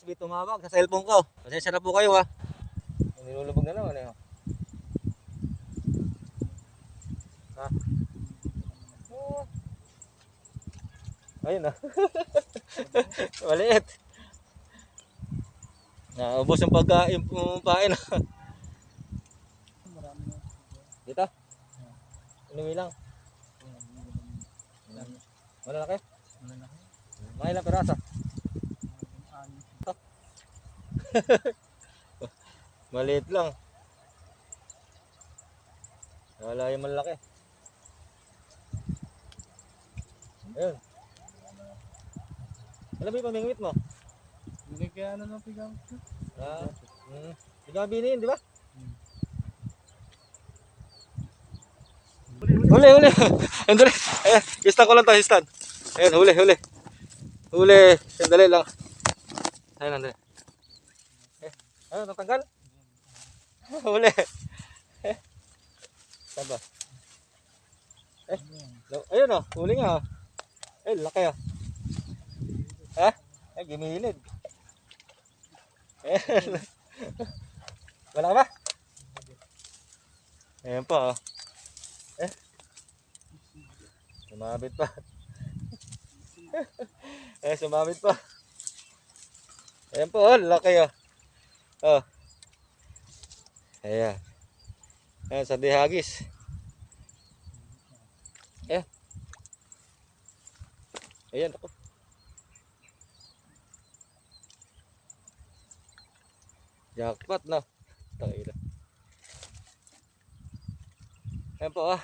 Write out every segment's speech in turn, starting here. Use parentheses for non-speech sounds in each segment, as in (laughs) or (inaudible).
Agis, may tumawag sa cellphone ko. Pasensya na po kayo ha. Nilulubog na naman eh. oh. Ha? Oh. Ayun na. (laughs) Maliit. Naubos yung pagkain, yung pain. Marami na. Dito? Inuwi lang. Malalaki? Malalaki. Mga ilang piraso? (laughs) Maliit lang. Wala yung malaki. Ayun. Alam mo yung pamingwit mo? Hindi kaya ano na pigang. Ah, mm. Ka mabinin, di ba? Huli, huli. (laughs) Sandali. Eh, istan ko lang to, istan. Ayun, huli, huli. Huli. Sandali lang. Ayun, sandali. Ano, natanggal? (laughs) Huli. (laughs) Eh, saan ba? Eh, ayun oh, huli nga oh. Eh, laki oh. Ha? Eh, gimilid. Eh, (laughs) wala ba? Ayan pa oh. Eh, sumabit pa. eh, sumabit pa. Ayan po, oh, laki oh. Oh. Ayan. Ayan, sa dihagis. Ayan. Ayan, ako. Jackpot, no? Tangina. Ayan po, ah.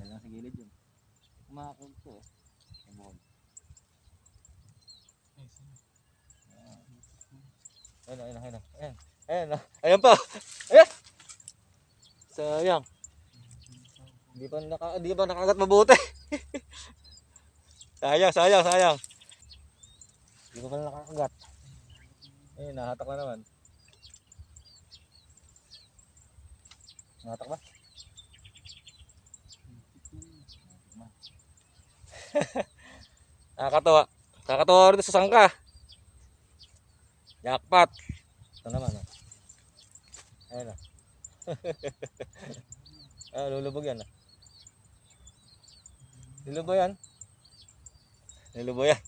Lang sa gilid yun. Kumakag po, oh. Ayan. Ayun, ayun, ayun, ayun. Ayun, ah. ayun pa. Ayan. Sayang. Di pa naka, di pa nakagat mabuti. (laughs) sayang, sayang, sayang. Di pa pala nakakagat. Ayun, nahatak na naman. Nahatak ba? (laughs) Nakakatawa. Nakakatawa rin sa sangka. Jackpot. Ito naman. Oh. Ayun oh. (laughs) ah, lulubog yan. Oh. Lulubog yan. Lulubog yan.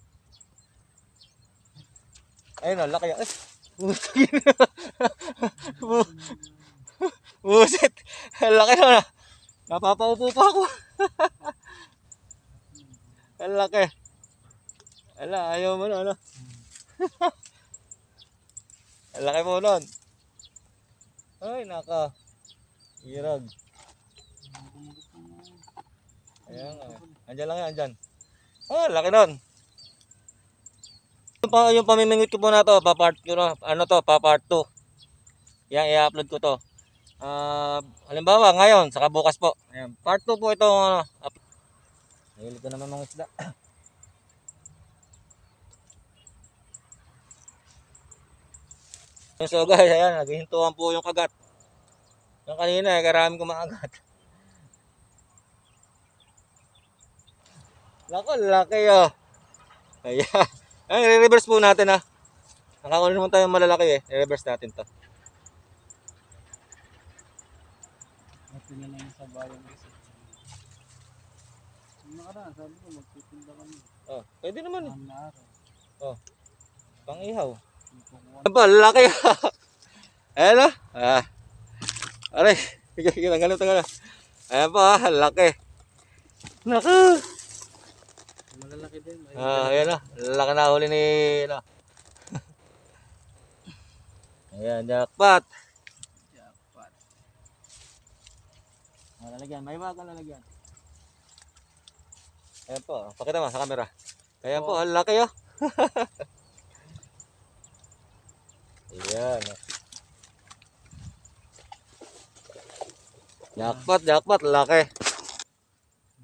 Ayun oh, laki yan. Butagin. Bu- (laughs) Buset. Laki na. Napapaupo pa ako. (laughs) Ang laki. Ala, ayaw mo na, ano? Ang laki mo nun. Ay, naka. Irag. Ayan nga. Andyan lang yan, andyan. Ah, laki nun. Yung, pa, yung pamimingwit ko po na to, pa part ko na, ano to, pa part 2. Yan, i-upload ko to. Ah, halimbawa, ngayon, saka bukas po. Ayan, part 2 po ito, ano. Nahilig ko naman mga isda. (laughs) So guys, ayan, naghihintuan po yung kagat. Yung kanina, eh, karami kumakagat. Lako, (laughs) laki oh. Ayan. Ay, re-reverse po natin ah. Nakakuha naman tayo malalaki eh. Re-reverse natin to. Ito na lang sa bayan kasi. Nakaraan, sabi ko magtitinda kami. Oh, pwede naman eh. Na araw. Pang ihaw. Yung kukuha. Ano ba, laki (laughs) Ayan ah. Ah. Aray, sige, tanggalin, tanggalin. Ayan pa ah, laki. Naku. Malalaki din. Ah, ayan ah, laki na huli ni, ano. (laughs) Ayan, jackpot. jackpot. Ah, lalagyan, may bago lalagyan. Ayan po, pakita mo sa camera. Ayan po, ang laki oh. (laughs) Ayan. Jackpot, jackpot, laki.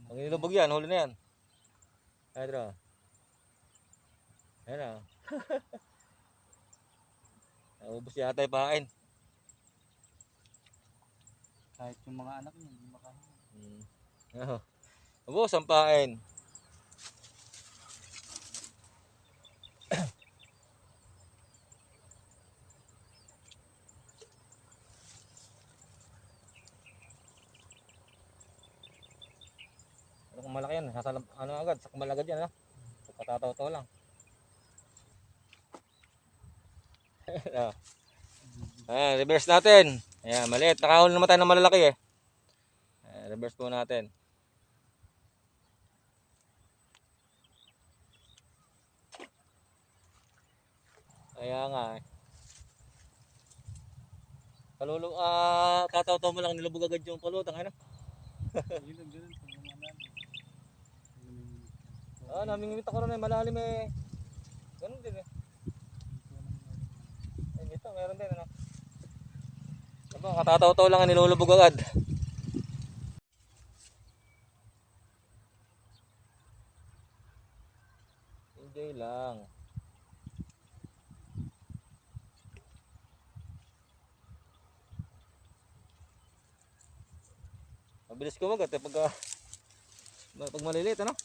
Pag nilubog yan, huli na yan. Ayan ito. Ayan o. (laughs) Naubos yata yung pain. Kahit yung mga anak niya, hindi makain. Hmm. Oh. Ubos ang pain. Malaki yan. Nasa, ano agad, sakmal agad yan, ha? Patataw-taw lang. Ayan, (laughs) Ayan, reverse natin. Ayan, maliit. Nakahuli naman tayo ng malalaki, eh. Ayan, reverse po natin. Kaya nga, eh. Ah, kataw-taw mo lang, nilubog agad yung palutang, ano? Pag umalan. Ah, namingimit ako rin eh, malalim eh. Ganun din eh. Ay, dito, meron din ano. Aba, katataw-taw lang ang nilulubog agad. Enjoy lang. Mabilis kumagat eh pagka pag maliliit ano?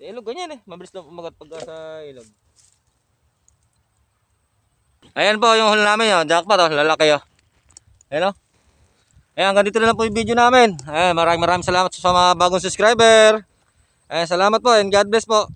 Sa ilog ganyan eh. Mabilis na umagat pagka sa ilog. Ayan po yung huli namin yun. Jackpot oh. Lalaki oh. Ayan oh. Ayan, hanggang dito na lang po yung video namin. Ayan, maraming maraming salamat sa mga bagong subscriber. Ayan, salamat po and God bless po.